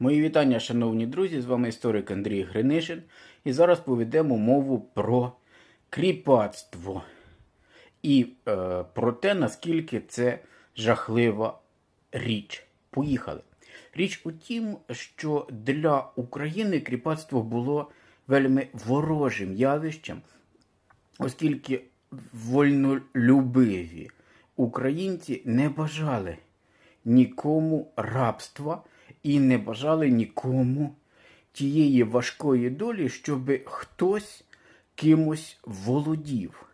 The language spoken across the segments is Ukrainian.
Мої вітання, шановні друзі, з вами історик Андрій Гринишин. І зараз поведемо мову про кріпацтво і е, про те, наскільки це жахлива річ. Поїхали. Річ у тім, що для України кріпацтво було вельми ворожим явищем, оскільки вольнолюбиві українці не бажали нікому рабства і не бажали нікому тієї важкої долі, щоб хтось кимось володів.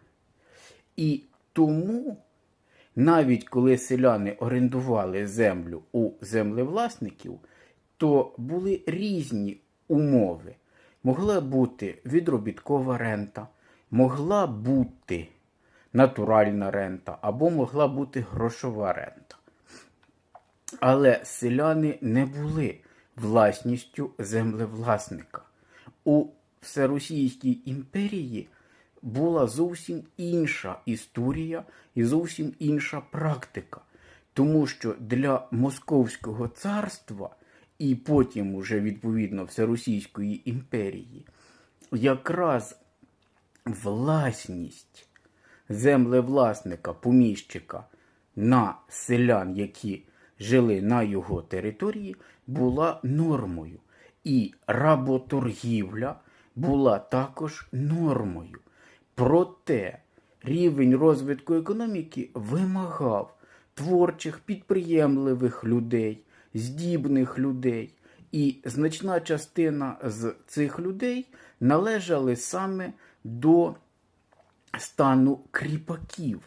І тому, навіть коли селяни орендували землю у землевласників, то були різні умови. Могла бути відробіткова рента, могла бути натуральна рента або могла бути грошова рента. Але селяни не були власністю землевласника. У Всеросійській імперії була зовсім інша історія і зовсім інша практика. Тому що для Московського царства і потім уже відповідно Всеросійської імперії якраз власність землевласника, поміщика на селян, які жили на його території, була нормою. І работоргівля була також нормою. Проте рівень розвитку економіки вимагав творчих, підприємливих людей, здібних людей. І значна частина з цих людей належали саме до стану кріпаків.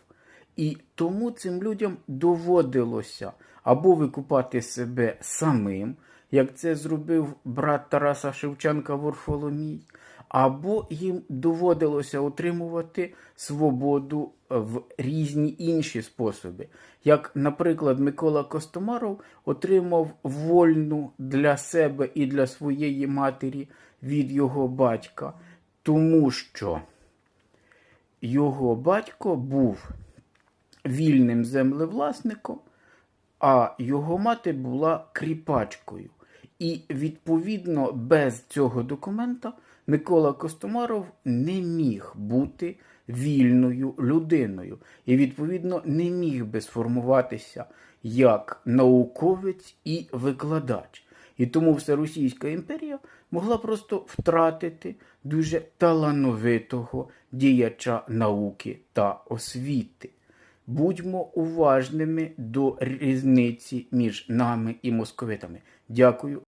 І тому цим людям доводилося або викупати себе самим, як це зробив брат Тараса Шевченка Варфоломій, або їм доводилося отримувати свободу в різні інші способи. Як, наприклад, Микола Костомаров отримав вольну для себе і для своєї матері від його батька, тому що його батько був вільним землевласником, а його мати була кріпачкою. І, відповідно, без цього документа Микола Костомаров не міг бути вільною людиною. І, відповідно, не міг би сформуватися як науковець і викладач. І тому Всеросійська імперія могла просто втратити дуже талановитого діяча науки та освіти. Будьмо уважними до різниці між нами і московитами. Дякую.